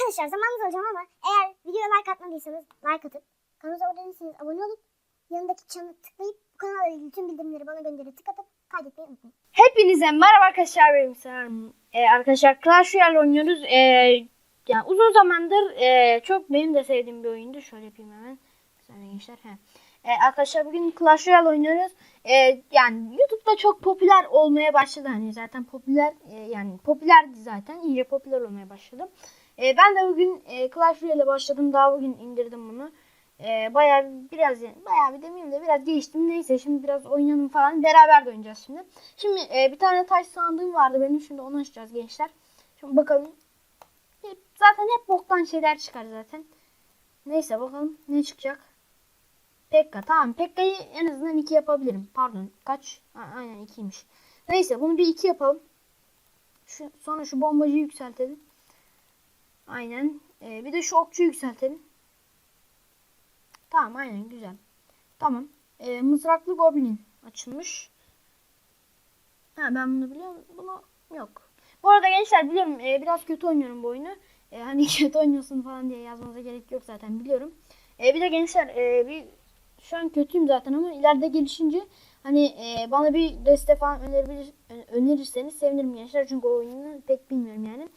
Arkadaşlar zamanınız alacağım ama eğer videoya like atmadıysanız like atıp kanalımıza abone abone olup yanındaki çanı tıklayıp bu kanalla ilgili tüm bildirimleri bana gönderip tık atıp kaydetmeyi unutmayın. Hepinize merhaba arkadaşlar benim selam. Ee, arkadaşlar Clash Royale oynuyoruz. Ee, yani uzun zamandır e, çok benim de sevdiğim bir oyundu. Şöyle yapayım hemen. Saniye gençler. He. Ee, arkadaşlar bugün Clash Royale oynuyoruz. Ee, yani YouTube'da çok popüler olmaya başladı. Hani zaten popüler e, yani popülerdi zaten. İyice popüler olmaya başladı. Ee, ben de bugün e, Clash Royale'e başladım. Daha bugün indirdim bunu. Ee, bayağı bir- biraz bayağı bir demeyeyim de biraz geçtim. Neyse şimdi biraz oynayalım falan. Beraber de oynayacağız şimdi. Şimdi e, bir tane taş sandığım vardı benim. Şimdi onu açacağız gençler. Şimdi bakalım. Hep, zaten hep boktan şeyler çıkar zaten. Neyse bakalım ne çıkacak. Pekka tamam. Pekka'yı en azından iki yapabilirim. Pardon kaç? Ha, aynen ikiymiş. Neyse bunu bir iki yapalım. Şu, sonra şu bombacıyı yükseltelim. Aynen. E, bir de şu okçuyu yükseltelim. Tamam aynen güzel. Tamam. E, mızraklı goblin açılmış. Ha ben bunu biliyorum. Bunu yok. Bu arada gençler biliyorum e, biraz kötü oynuyorum bu oyunu. E, hani kötü oynuyorsun falan diye yazmanıza gerek yok zaten biliyorum. E, bir de gençler e, bir şu an kötüyüm zaten ama ileride gelişince hani e, bana bir destek falan önerebilir, önerirseniz sevinirim gençler. Çünkü o oyunu pek bilmiyorum yani.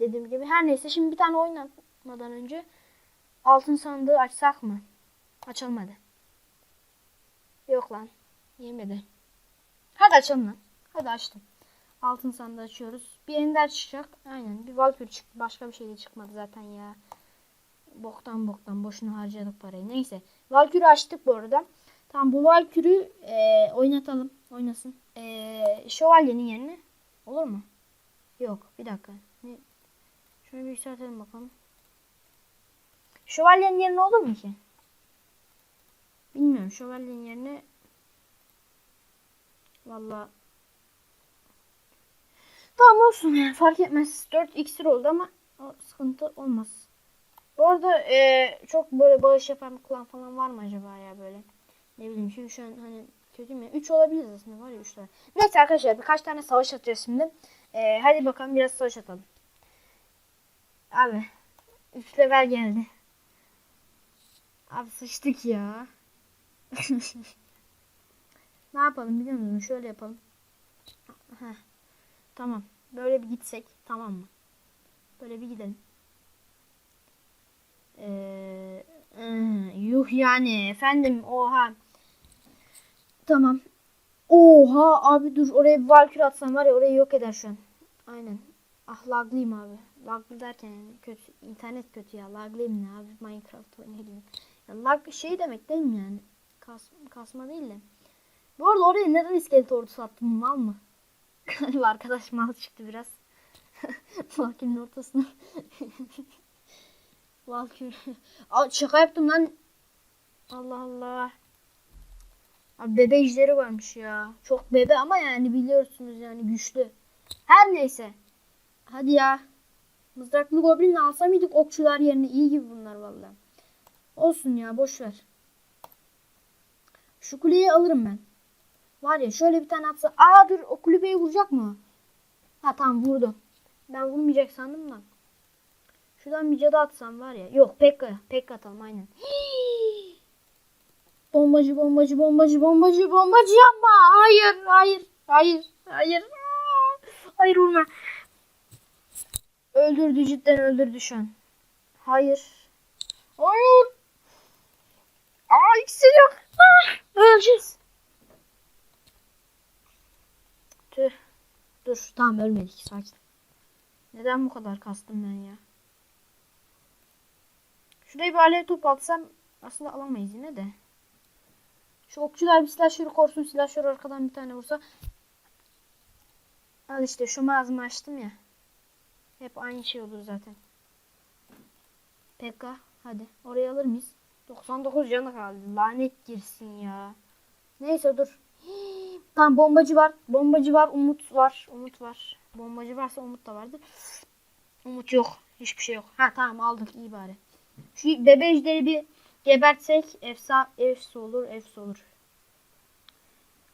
Dediğim gibi her neyse şimdi bir tane oynatmadan önce altın sandığı açsak mı? Açalım hadi. Yok lan. Yemedi. Hadi açalım lan. Hadi açtım. Altın sandığı açıyoruz. Bir ender çıkacak. Aynen. Bir valkür çıktı. Başka bir şey de çıkmadı zaten ya. Boktan boktan. Boşuna harcadık parayı. Neyse. Valkürü açtık bu arada. Tamam bu valkürü e, oynatalım. Oynasın. E, şövalyenin yerine. Olur mu? Yok. Bir dakika. Şunu bir yükseltelim bakalım. Şövalyenin yerine olur mu ki? Bilmiyorum. Şövalyenin yerine Valla Tamam olsun ya fark etmez. 4 iksir oldu ama o sıkıntı olmaz. Bu arada e, çok böyle bağış yapan bir klan falan var mı acaba ya böyle? Ne bileyim şimdi şu an hani kötü mü? 3 olabilir aslında var ya 3 tane. Neyse arkadaşlar birkaç tane savaş atacağız şimdi. E, hadi bakalım biraz savaş atalım. Abi 3 level geldi. Abi sıçtık ya. ne yapalım biliyor musun? Şöyle yapalım. Heh. Tamam. Böyle bir gitsek. Tamam mı? Böyle bir gidelim. Ee, yuh yani. Efendim oha. Tamam. Oha abi dur oraya bir valkür atsam var ya orayı yok eder şu an. Aynen. Ah laglıyım abi. Laglı derken kötü. internet kötü ya. Laglıyım ne abi. Minecraft oynayayım. Ya lag şey demek değil mi yani? Kas, kasma değil de. Bu arada oraya neden iskelet ordusu attım? Mal mı? Galiba arkadaş mal çıktı biraz. Valkür'ün ortasına. Valkür. Aa, şaka yaptım lan. Allah Allah. Abi bebe ejderi varmış ya. Çok bebe ama yani biliyorsunuz yani güçlü. Her neyse. Hadi ya. Mızraklı goblin alsa mıydık okçular yerine? iyi gibi bunlar vallahi. Olsun ya boş ver. Şu kuleyi alırım ben. Var ya şöyle bir tane atsa. Aa dur o kulübeyi vuracak mı? Ha tamam vurdu. Ben vurmayacak sandım da. Şuradan bir cadı atsam var ya. Yok Pekka. Pekka atalım aynen. Bombacı bombacı bombacı bombacı bombacı yapma. Hayır hayır hayır hayır. Hayır vurma. Öldürdü cidden öldürdü şu an. Hayır. Hayır. Aa ikisi yok. Ah, öleceğiz. Tüh. Dur tamam ölmedik sakin. Neden bu kadar kastım ben ya? Şuraya bir alev top atsam aslında alamayız yine de. Şu okçular bir silahşörü korsun silahşörü arkadan bir tane vursa. Al işte şu ağzımı açtım ya. Hep aynı şey olur zaten. Pekka hadi oraya alır mıyız? 99 canı kaldı. Lanet girsin ya. Neyse dur. Hii, Tamam bombacı var. Bombacı var. Umut var. Umut var. Bombacı varsa Umut da vardır. Umut yok. Hiçbir şey yok. Ha tamam aldık iyi bari. Şu bebe bir gebertsek efsa efsi olur efsi olur.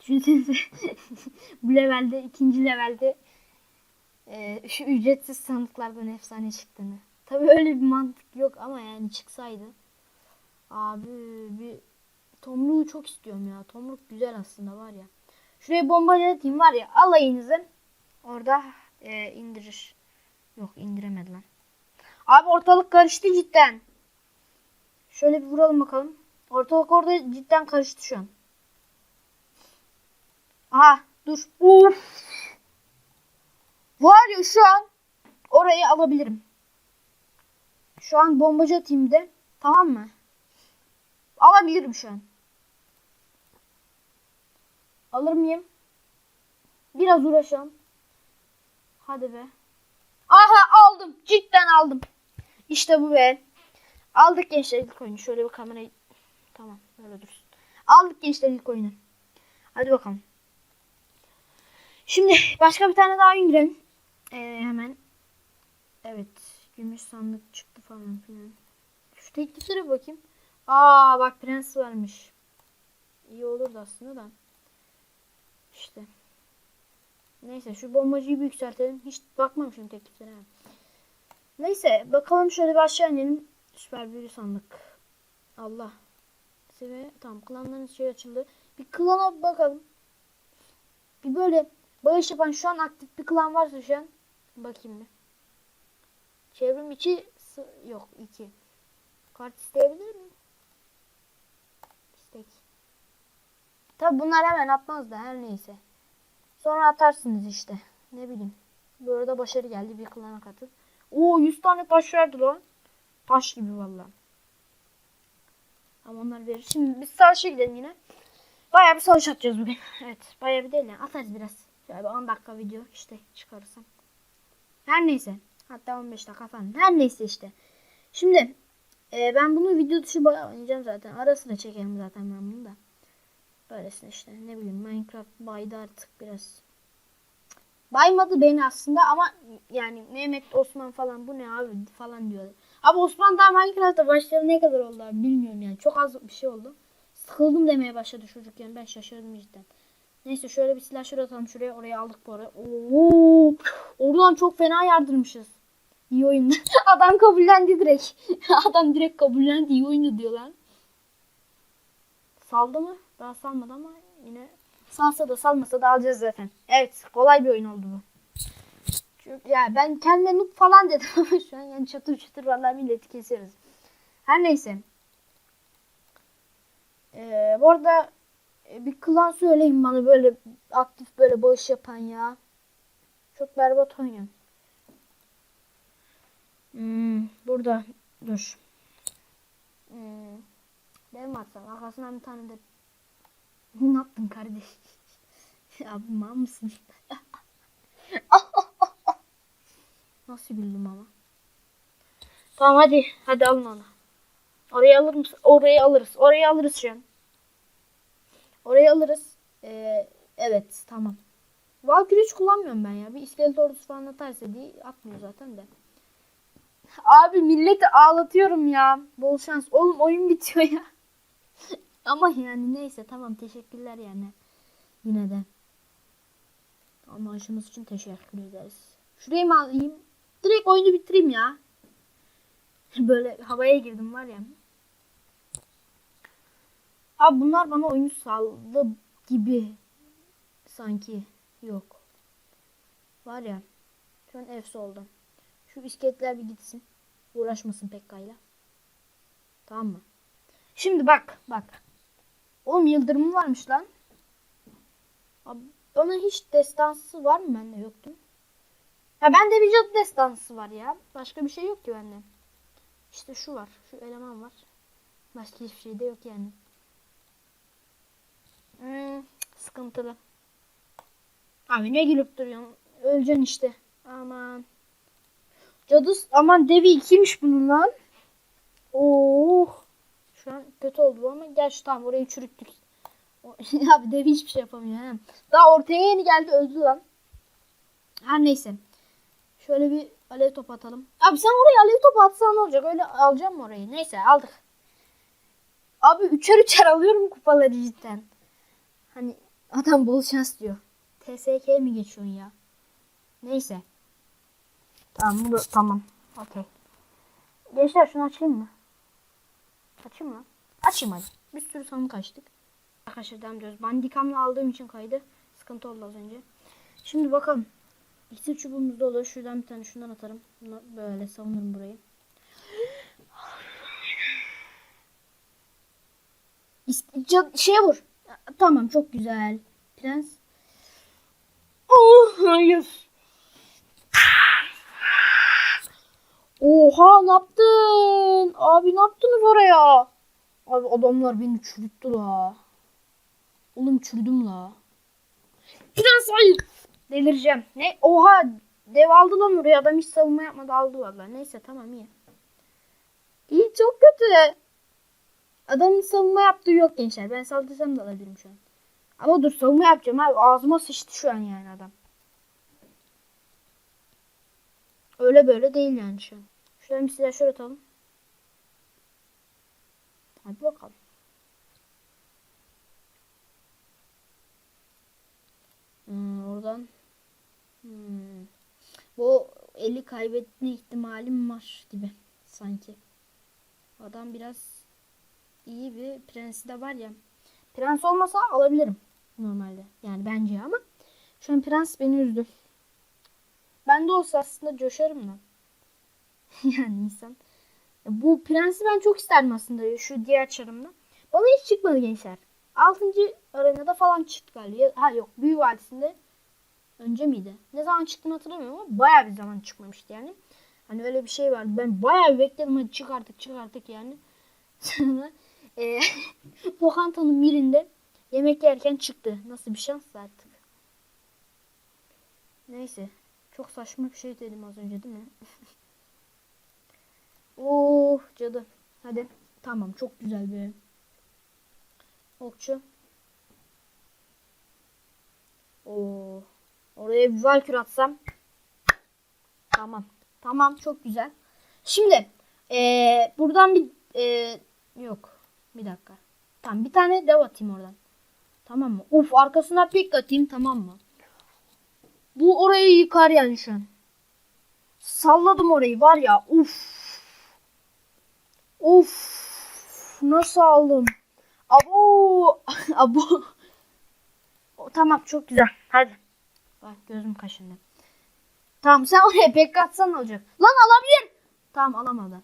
Düşünsenize bu levelde ikinci levelde e, şu ücretsiz sandıklardan efsane çıktığını. Tabii öyle bir mantık yok ama yani çıksaydı. Abi bir tomruğu çok istiyorum ya. Tomruk güzel aslında var ya. Şuraya bombayı atayım var ya alayınızı orada e, indirir. Yok indiremedi lan. Abi ortalık karıştı cidden. Şöyle bir vuralım bakalım. Ortalık orada cidden karıştı şu an. Aha dur. Uf. Var ya şu an orayı alabilirim. Şu an bombacı atayım de. Tamam mı? Alabilirim şu an. Alır mıyım? Biraz uğraşalım. Hadi be. Aha aldım. Cidden aldım. İşte bu be. Aldık gençler ilk oyunu. Şöyle bir kamerayı. Tamam böyle dursun. Aldık gençler ilk oyunu. Hadi bakalım. Şimdi başka bir tane daha oyun girelim. Ee, hemen. Evet. Gümüş sandık çıktı falan filan. Şu tekliflere bakayım. Aa bak prens varmış. İyi olurdu aslında da. İşte. Neyse şu bombacıyı bir yükseltelim. Hiç bakmamışım tekliflere. Neyse bakalım şöyle bir aşağı inelim. Süper büyülü sandık. Allah. Seviye tamam klanların şey açıldı. Bir klana bakalım. Bir böyle bağış yapan şu an aktif bir klan varsa şu an. Bakayım bir. Çevrim içi yok iki. Kart isteyebilir miyim? İstek. Tabi bunlar hemen atmaz da her neyse. Sonra atarsınız işte. Ne bileyim. Bu arada başarı geldi bir klana katıl. Oo 100 tane taş verdi lan. Taş gibi valla. Ama onlar verir. Şimdi biz savaşa gidelim yine. Bayağı bir savaş atacağız bugün. Evet bayağı bir değil yani. Atarız biraz. Şöyle bir 10 dakika video işte çıkarırsam. Her neyse. Hatta 15 dakika falan. Her neyse işte. Şimdi e, ben bunu video dışı oynayacağım zaten. Ara sıra çekerim zaten ben bunu da. Böylesine işte ne bileyim Minecraft baydı artık biraz. Baymadı beni aslında ama yani Mehmet Osman falan bu ne abi falan diyorlar. Abi Osman daha Minecraft'ta başlayalı ne kadar oldu abi bilmiyorum yani. Çok az bir şey oldu. Sıkıldım demeye başladı çocukken. Ben şaşırdım cidden. Neyse şöyle bir slasher atalım şuraya. Oraya aldık bu arada. Oo, oradan çok fena yardırmışız. İyi oyun. Adam kabullendi direkt. Adam direkt kabullendi. İyi oyunu diyor lan. Saldı mı? Daha salmadı ama yine salsa da salmasa da alacağız zaten. Evet kolay bir oyun oldu bu. Çünkü ya ben kendime noob falan dedim ama şu an yani çatır çatır vallahi milleti kesiyoruz. Her neyse. Ee, bu arada bir klan söyleyin bana böyle aktif böyle bağış yapan ya. Çok berbat oynuyorum. Hmm, burada dur. Hmm. Benim atsam arkasından bir tane de ne yaptın kardeş? ya mal mısın? Nasıl güldüm ama. Tamam hadi. Hadi alın onu. Orayı alır mısın? Orayı alırız. Orayı alırız şu an. Orayı alırız. Ee, evet tamam. Valkyrie hiç kullanmıyorum ben ya. Bir iskelet ordusu falan atarsa diye atmıyor zaten de. Abi milleti ağlatıyorum ya. Bol şans. Oğlum oyun bitiyor ya. Ama yani neyse tamam teşekkürler yani. Yine de. Anlayışınız için teşekkür ederiz. Şurayı mı alayım? Direkt oyunu bitireyim ya. Böyle havaya girdim var ya. Abi bunlar bana oyunu saldı gibi. Sanki. Yok. Var ya. Şu an efsi oldu. Şu iskeletler bir gitsin. Uğraşmasın Pekka'yla. Tamam mı? Şimdi bak bak. Oğlum yıldırımı varmış lan. Abi bana hiç destansı var mı bende yoktu. Ha bende bir cadı destansı var ya. Başka bir şey yok ki bende. İşte şu var. Şu eleman var. Başka hiçbir şey de yok yani. Hmm, sıkıntılı. Abi ne gülüp duruyorsun? Öleceksin işte. Aman. Cadı aman devi ikiymiş bunun lan. Oh. Şu an kötü oldu ama gel şu tamam orayı çürüttük. Abi devi hiçbir şey yapamıyor. He. Daha ortaya yeni geldi öldü lan. Her neyse. Şöyle bir alev topu atalım. Abi sen oraya alev topu atsan ne olacak? Öyle alacağım orayı? Neyse aldık. Abi üçer üçer alıyorum kupaları cidden. Hani adam bol şans diyor. TSK mi geçiyorsun ya? Neyse. Tamam bu da- tamam. Okey. Gençler şunu açayım mı? Açayım mı? Açayım hadi. Bir sürü sandık açtık. Arkadaşlar devam ediyoruz. Bandikamla aldığım için kaydı. Sıkıntı oldu az önce. Şimdi bakalım. İksir çubuğumuz dolu. Şuradan bir tane şundan atarım. Bunu böyle savunurum burayı. İs- ca- şeye vur. Tamam çok güzel. Prens. Oh hayır. Oha ne yaptın? Abi ne yaptınız oraya? Abi adamlar beni çürüttü la. Oğlum çürdüm la. Prens hayır. Delireceğim. Ne? Oha dev aldı lan oraya. Adam hiç savunma yapmadı aldı vallahi. Neyse tamam iyi. İyi çok kötü. Adamın savunma yaptığı yok gençler. Ben saldırsam da alabilirim şu an. Ama dur savunma yapacağım abi. Ağzıma sıçtı şu an yani adam. Öyle böyle değil yani şu an. Şuradan bir silah şöyle atalım. Hadi bakalım. Hmm, oradan. Hmm. Bu eli kaybetme ihtimalim var gibi sanki. Adam biraz iyi bir prensi de var ya. Prens olmasa alabilirim normalde. Yani bence ama şu an prens beni üzdü. Ben de olsa aslında coşarım da. yani insan. Bu prensi ben çok isterdim aslında şu diğer çarımda. Bana hiç çıkmadı gençler. 6. arenada falan çıktı galiba. Ha yok Büyü Vadisi'nde önce miydi? Ne zaman çıktığını hatırlamıyorum ama bayağı bir zaman çıkmamıştı yani. Hani öyle bir şey vardı. Ben bayağı bir bekledim hadi çık artık çık artık yani. Sonra e, lokantanın birinde yemek yerken çıktı. Nasıl bir şans artık. Neyse. Çok saçma bir şey dedim az önce değil mi? oh cadı. Hadi. Tamam çok güzel bir okçu. Oo. Oraya bir valkür atsam. Tamam. Tamam çok güzel. Şimdi eee, buradan bir eee, yok. Bir dakika. Tamam bir tane dev atayım oradan. Tamam mı? Uf arkasına pik atayım tamam mı? Bu orayı yıkar yani şu an. Salladım orayı var ya. Uf. Uf. Nasıl aldım? Abo. Abo. O, tamam çok güzel. Hadi. Bak gözüm kaşındı. Tamam sen oraya pek atsan olacak. Lan alabilir. Tamam alamadı.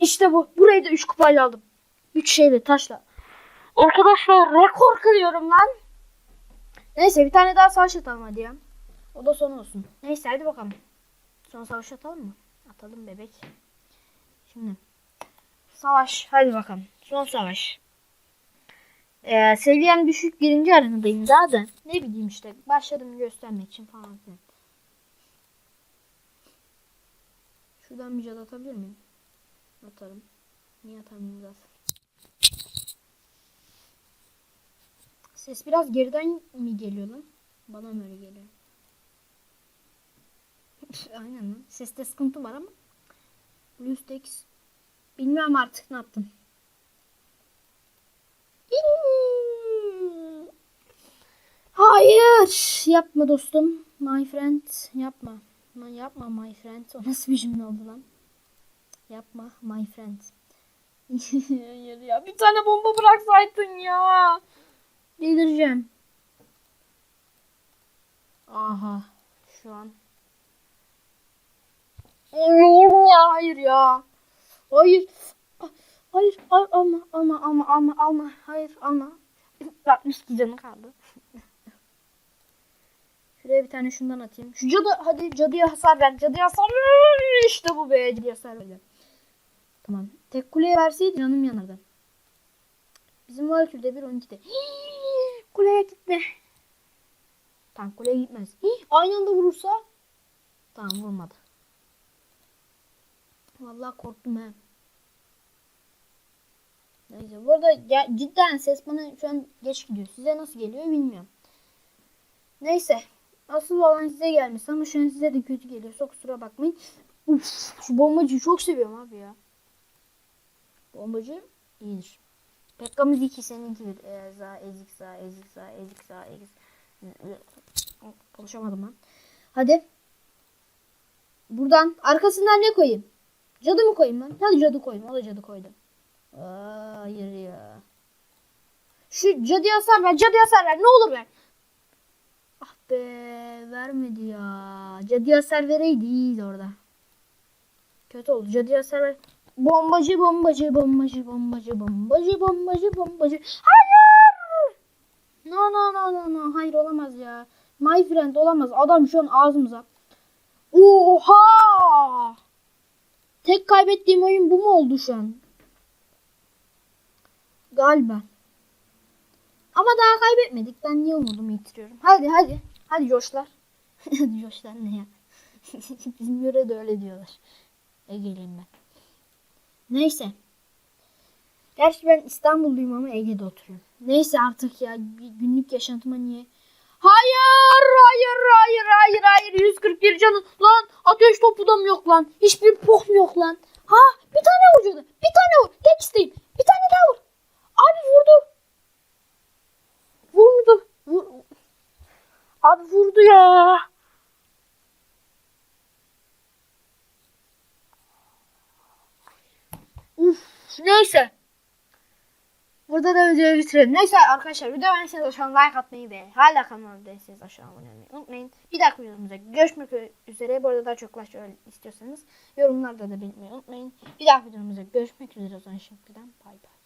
İşte bu. Burayı da 3 kupayla aldım. 3 şeyle taşla. Arkadaşlar rekor kırıyorum lan. Neyse bir tane daha savaş atalım hadi ya. O da son olsun. Neyse hadi bakalım. Son savaş atalım mı? Atalım bebek. Şimdi. Savaş. Hadi bakalım. Son savaş. Ee, seviyem düşük birinci arenadayım daha da. Ne bileyim işte. Başladım göstermek için falan filan. Şuradan bir cadı atabilir miyim? Atarım. Niye atamayayım zaten? Ses biraz geriden mi geliyor lan? Bana mı öyle geliyor? Aynen lan. Seste sıkıntı var ama. BlueStacks. Bilmiyorum artık ne yaptım. Hayır. Yapma dostum. My friend. Yapma. Ma- Yapma my friend. O nasıl bir cümle oldu lan? Yapma my friend. Hayır ya. Bir tane bomba bıraksaydın ya. Delireceğim. Aha. Şu an. Oğlum ya hayır ya. Hayır. Hayır, hayır alma alma alma alma alma. Hayır alma. 62 canı kaldı. Şuraya bir tane şundan atayım. Şu cadı hadi cadıya hasar ver. Cadıya hasar ver. İşte bu be. Cadıya hasar ver. Tamam. Tek kuleye verseydi canım yanardı. Bizim Valkür'de bir 12'de. Hii, kuleye gitme. Tamam kuleye gitmez. Aynı anda vurursa. Tamam vurmadı. Vallahi korktum he. Neyse bu arada cidden ses bana şu an geç gidiyor. Size nasıl geliyor bilmiyorum. Neyse. Asıl olan size gelmiş ama şu an size de kötü geliyorsa kusura bakmayın. Uf, şu bombacıyı çok seviyorum abi ya. Bombacı iyidir. Pekka'mız 2 seninkidir. Ee, za, ezik, za, ezik, za, ezik, za, ezik. Konuşamadım ben. Hadi. Buradan arkasından ne koyayım? Cadı mı koyayım lan? Hadi cadı koyayım. O da cadı koydu. Aa, hayır ya. Şu cadıya hasar ver. Cadıya hasar ver. Ne olur ver. Ah be. Vermedi ya. Cadıya hasar vereydik orada. Kötü oldu. Cadıya hasar ver. Bombacı bombacı bombacı bombacı bombacı bombacı bombacı. Hayır. No no no no no. Hayır olamaz ya. My friend olamaz. Adam şu an ağzımıza. Oha! Tek kaybettiğim oyun bu mu oldu şu an? Galiba. Ama daha kaybetmedik. Ben niye umudumu yitiriyorum? Hadi hadi. Hadi coşlar. coşlar ne ya? Bizim yörede öyle diyorlar. Ege'liyim ben. Neyse. Gerçi ben İstanbulluyum ama Ege'de oturuyorum. Neyse artık ya günlük yaşantıma niye? Hayır, hayır, hayır, hayır, hayır. 141 canı. Lan ateş topu da mı yok lan? Hiçbir pok mu yok lan? Ha bir tane vur canı. Bir tane vur. Tek isteğim. Bir tane daha vur. Abi vurdu. Vurdu. Vur. Abi vurdu ya. Uf, neyse. Burada da videoyu bitirelim. Neyse arkadaşlar video beğendiyseniz aşağı like atmayı ve hala kanalıma değilseniz aşağı abone olmayı unutmayın. Bir dahaki videomuzda görüşmek üzere. Bu arada daha çok like istiyorsanız yorumlarda da belirtmeyi unutmayın. Bir dahaki videomuzda görüşmek üzere o zaman şimdiden bay bay.